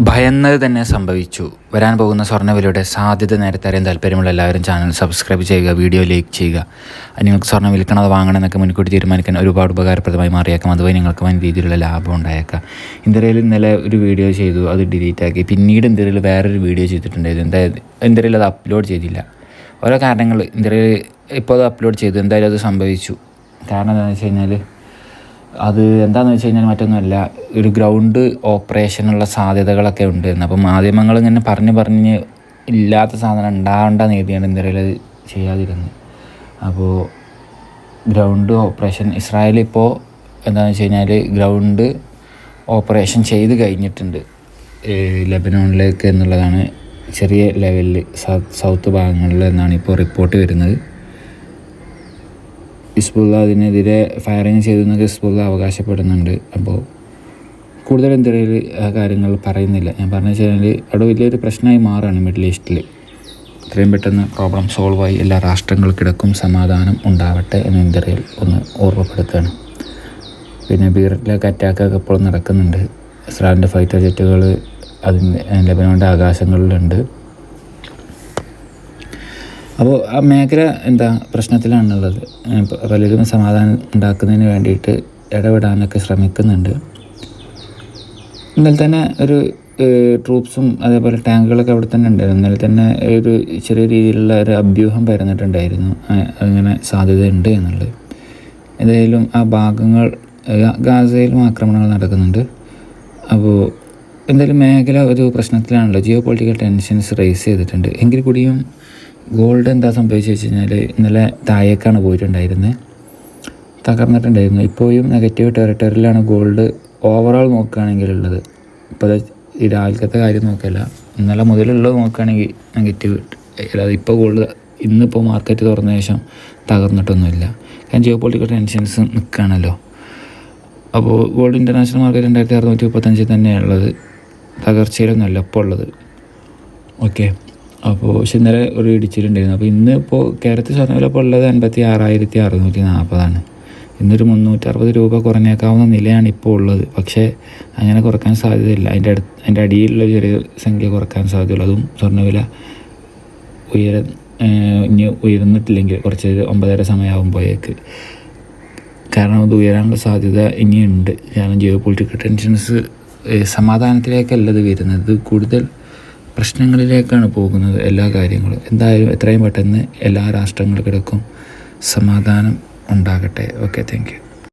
ഭയന്നത് തന്നെ സംഭവിച്ചു. വരാൻ പോകുന്ന സ്വർണവിലയുടെ സാധ്യത നേരത്തെ അറിയാൻ താല്പര്യമുള്ള എല്ലാവരും ചാനൽ സബ്സ്ക്രൈബ് ചെയ്യുക വീഡിയോ ലൈക്ക് ചെയ്യുക. നിങ്ങൾക്ക് സ്വർണം വിൽക്കണം അത് വാങ്ങണം എന്നൊക്കെ മുൻകൂട്ടി തീരുമാനിക്കാൻ ഒരുപാട് ഉപകാരപ്രദമായി മാറിയേക്കാം. അതുവഴി നിങ്ങൾക്ക് വൻ രീതിയിലുള്ള ലാഭം ഉണ്ടായേക്കാം. ഇന്ത്യയിൽ ഇന്നലെ ഒരു വീഡിയോ ചെയ്തു അത് ഡിലീറ്റ് ആക്കി. പിന്നീട് ഇന്ത്യയിൽ വേറൊരു വീഡിയോ ചെയ്തിട്ടുണ്ടായിരുന്നു. എന്തായാലും ഇന്ത്യയിൽ അത് അപ്ലോഡ് ചെയ്തില്ല. ഓരോ കാരണങ്ങൾ ഇന്ത്യയിൽ ഇപ്പോൾ അത് അപ്ലോഡ് ചെയ്തു. എന്തായാലും അത് സംഭവിച്ചു. കാരണം എന്താണെന്ന് വെച്ച് കഴിഞ്ഞാൽ അത് എന്താണെന്ന് വെച്ച് കഴിഞ്ഞാൽ മറ്റൊന്നുമല്ല ഒരു ഗ്രൗണ്ട് ഓപ്പറേഷനുള്ള സാധ്യതകളൊക്കെ ഉണ്ടായിരുന്നു അപ്പം മാധ്യമങ്ങൾ ഇങ്ങനെ പറഞ്ഞ് പറഞ്ഞ് ഇല്ലാത്ത സാധനം ഉണ്ടാവേണ്ട നീതിയാണ് എന്തായാലും അത് ചെയ്യാതിരുന്നത്. അപ്പോൾ ഗ്രൗണ്ട് ഓപ്പറേഷൻ ഇസ്രായേൽ ഇപ്പോൾ എന്താണെന്ന് വെച്ച് കഴിഞ്ഞാൽ ഗ്രൗണ്ട് ഓപ്പറേഷൻ ചെയ്ത് കഴിഞ്ഞിട്ടുണ്ട്. ലെബനോണിലേക്ക് എന്നുള്ളതാണ് ചെറിയ ലെവലിൽ സൗത്ത് ഭാഗങ്ങളിൽ എന്നാണ് ഇപ്പോൾ റിപ്പോർട്ട് വരുന്നത്. ഹിസ്ബുള്ള അതിനെതിരെ ഫയറിങ് ചെയ്തു എന്നൊക്കെ ഹിസ്ബുള്ള അവകാശപ്പെടുന്നുണ്ട്. അപ്പോൾ കൂടുതൽ എന്തെങ്കിലും കാര്യങ്ങൾ പറയുന്നില്ല. ഞാൻ പറഞ്ഞു വെച്ചാൽ അവിടെ വലിയൊരു പ്രശ്നമായി മാറുകയാണ് മിഡിൽ ഈസ്റ്റിൽ എത്രയും പെട്ടെന്ന് പ്രോബ്ലം സോൾവായി എല്ലാ രാഷ്ട്രങ്ങൾക്കിടക്കും സമാധാനം ഉണ്ടാവട്ടെ എന്ന് ഇന്ത്യയിൽ ഒന്ന് ഓർമ്മപ്പെടുത്തുകയാണ്. പിന്നെ ബീറിലൊക്കെ അറ്റാക്കൊക്കെ ഇപ്പോൾ നടക്കുന്നുണ്ട്. ഇസ്രായേലിന്റെ ഫൈറ്റർ ജെറ്റുകൾ അതിന്റെ ലെബനോണിന്റെ ആകാശങ്ങളിലുണ്ട്. അപ്പോൾ ആ മേഖല എന്താ പ്രശ്നത്തിലാണുള്ളത്? പലരും സമാധാനം ഉണ്ടാക്കുന്നതിന് വേണ്ടിയിട്ട് ഇടപെടാനൊക്കെ ശ്രമിക്കുന്നുണ്ട്. ഇന്നലെ തന്നെ ഒരു ട്രൂപ്സും അതേപോലെ ടാങ്കുകളൊക്കെ അവിടെ തന്നെ ഉണ്ടായിരുന്നു. ഇന്നലെ തന്നെ ഒരു ചെറിയ രീതിയിലുള്ള ഒരു അഭ്യൂഹം പരന്നിട്ടുണ്ടായിരുന്നു. അങ്ങനെ സാധ്യതയുണ്ട് എന്നുള്ളത്. ഏതായാലും ആ ഭാഗങ്ങൾ ഗാസയിലും ആക്രമണങ്ങൾ നടക്കുന്നുണ്ട്. അപ്പോൾ എന്തായാലും മേഖല ഒരു പ്രശ്നത്തിലാണല്ലോ. ജിയോ പൊളിറ്റിക്കൽ ടെൻഷൻസ് റേസ് ചെയ്തിട്ടുണ്ട്. എങ്കിൽ കൂടിയും ഗോൾഡ് എന്താ സംഭവിച്ചു വെച്ച് കഴിഞ്ഞാൽ ഇന്നലെ താഴേക്കാണ് പോയിട്ടുണ്ടായിരുന്നത് തകർന്നിട്ടുണ്ടായിരുന്നു. ഇപ്പോഴും നെഗറ്റീവ് ടെറിട്ടറിയിലാണ് ഗോൾഡ് ഓവറോൾ നോക്കുകയാണെങ്കിലുള്ളത്. ഇപ്പോൾ ഈ രാവിലത്തെ കാര്യം നോക്കല്ല. ഇന്നലെ മുതലുള്ളത് നോക്കുകയാണെങ്കിൽ നെഗറ്റീവ് അല്ലാതെ ഇപ്പോൾ ഗോൾഡ് ഇന്നിപ്പോൾ മാർക്കറ്റ് തുറന്ന ശേഷം തകർന്നിട്ടൊന്നുമില്ല. കാരണം ജിയോ പൊളിറ്റിക്കൽ ടെൻഷൻസ് നിൽക്കുകയാണല്ലോ. അപ്പോൾ ഗോൾഡ് ഇന്റർനാഷണൽ മാർക്കറ്റ് രണ്ടായിരത്തി അറുന്നൂറ്റി മുപ്പത്തഞ്ചിൽ തന്നെയാണുള്ളത്. തകർച്ചയിലൊന്നുമല്ല ഇപ്പോൾ ഉള്ളത്. ഓക്കെ അപ്പോൾ പക്ഷെ ഇന്നലെ ഒരു ഇടിച്ചിട്ടുണ്ടായിരുന്നു അപ്പോൾ ഇന്ന് ഇപ്പോൾ കേരളത്തിൽ സ്വർണവില ഇപ്പോൾ ഉള്ളത് അൻപത്തി ആറായിരത്തി അറുന്നൂറ്റി നാൽപ്പതാണ്. ഇന്നൊരു മുന്നൂറ്റി അറുപത് രൂപ കുറഞ്ഞേക്കാവുന്ന നിലയാണ് ഇപ്പോൾ ഉള്ളത്. പക്ഷേ അങ്ങനെ കുറയ്ക്കാൻ സാധ്യതയില്ല. അതിന്റെ അടുത്ത് അതിന്റെ അടിയിലുള്ള ചെറിയ സംഖ്യ കുറയ്ക്കാൻ സാധ്യതയുള്ളൂ. അതും സ്വർണവില ഉയര ഇനി ഉയർന്നിട്ടില്ലെങ്കിൽ കുറച്ച് ഒമ്പതര സമയമാകുമ്പോഴേക്ക്. കാരണം അത് ഉയരാനുള്ള സാധ്യത ഇനിയുണ്ട്. കാരണം ജിയോ പൊളിറ്റിക്കൽ ടെൻഷൻസ് സമാധാനത്തിലേക്കല്ല ഇത് വരുന്നത്. കൂടുതൽ പ്രശ്നങ്ങളിലേക്കാണ് പോകുന്നത് എല്ലാ കാര്യങ്ങളും. എന്തായാലും എത്രയും പെട്ടെന്ന് എല്ലാ രാഷ്ട്രങ്ങൾക്കിടക്കും സമാധാനം ഉണ്ടാകട്ടെ. Okay thank you